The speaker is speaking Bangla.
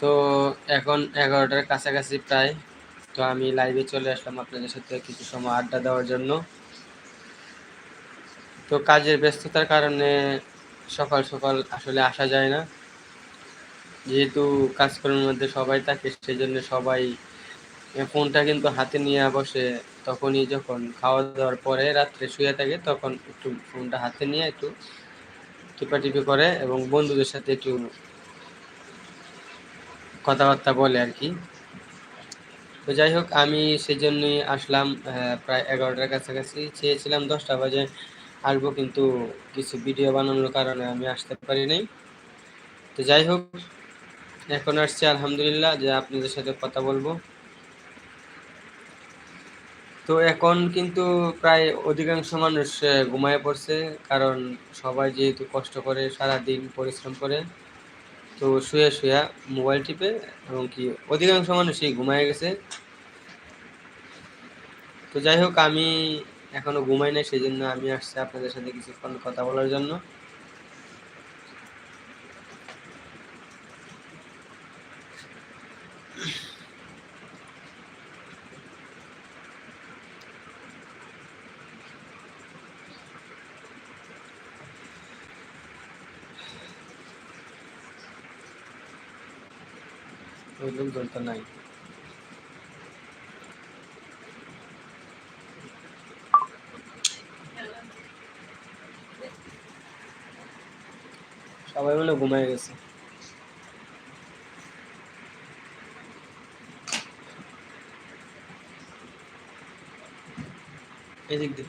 তো এখন এগারোটার কাছাকাছি প্রায়। তো আমি লাইভে চলে আসলাম আপনাদের সাথে কিছু সময় আড্ডা দেওয়ার জন্য। তো কাজের ব্যস্ততার কারণে সকাল সকাল আসলে আসা যায় না। যেহেতু কাজকর্মের মধ্যে সবাই থাকে সেই জন্য সবাই ফোনটা কিন্তু হাতে নিয়ে বসে তখনই যখন খাওয়া দাওয়ার পরে রাত্রে শুয়ে থাকে, তখন একটু ফোনটা হাতে নিয়ে একটু টিপাটিপি করে এবং বন্ধুদের সাথে একটু কথাবার্তা বলে আর কি। তো যাই হোক, আমি সেই জন্যই আসলাম প্রায় এগারোটার কাছাকাছি। চেয়েছিলাম দশটা বাজে আসব, কিন্তু কিছু ভিডিও বানানোর কারণে আমি আসতে পারি নাই। তো যাই হোক, এখন আসছি, আলহামদুলিল্লাহ, যে আপনাদের সাথে কথা বলব। তো এখন কিন্তু প্রায় অধিকাংশ মানুষ ঘুমায় পড়ছে, কারণ সবাই যেহেতু কষ্ট করে সারা দিন পরিশ্রম করে তো শুয়ে শুয়ে মোবাইল টিপে এবং কি অধিকাংশ মানুষই ঘুমায় গেছে। তো যাই হোক, আমি এখনও ঘুমাই নাই সেই জন্য আমি আসছি আপনাদের সাথে কিছুক্ষণ কথা বলার জন্য। ওই লোকজন তো নাই। সবাই বলে ঘুমায় গেছে। এদিক দিয়ে।